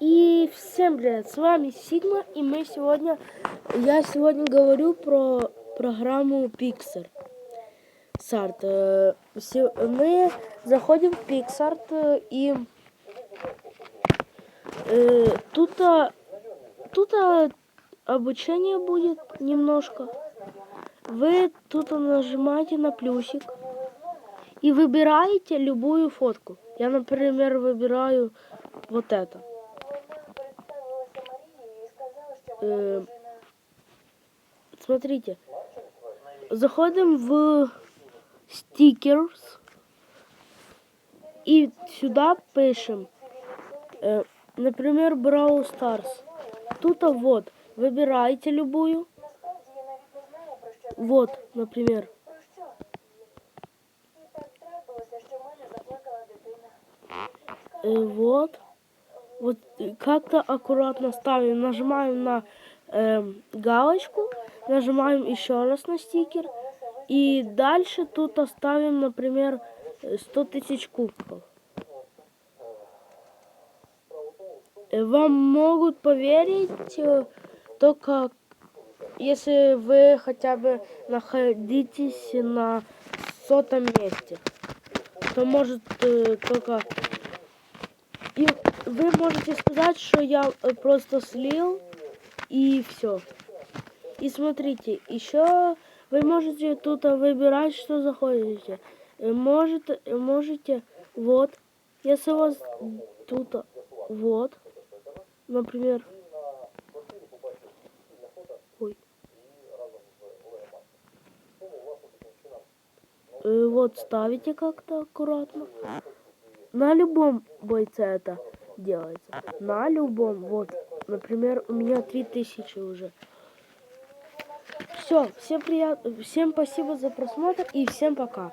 И всем привет, с вами Сигма, и мы сегодня, я сегодня говорю про программу Pixar. Сарт. Э, Мы заходим в Pixart э, и э, тут, тут обучение будет немножко. Вы тут нажимаете на плюсик и выбираете любую фотку. Я, например, выбираю вот это. Э, смотрите, заходим в стикерс и сюда пишем, э, например, Brawl Stars. Тут вот, выбирайте любую. Вот, например. Э, вот. Вот э, как-то аккуратно ставим, нажимаем на эм, галочку, нажимаем еще раз на стикер. И дальше тут оставим, например, э, 100 тысяч кубков. Э, Вам могут поверить э, только если вы хотя бы находитесь на сотом месте, то может э, только... Вы можете сказать, что я э, просто слил и все. И смотрите, еще вы можете тут э, выбирать, что заходите. Э, Может, можете, вот, если у вас тут, вот, например, ой, вот ставите как-то аккуратно. На любом бойце это делается. На любом. Вот, например, у меня 3000 уже. Все, всем прият... всем спасибо за просмотр и всем пока.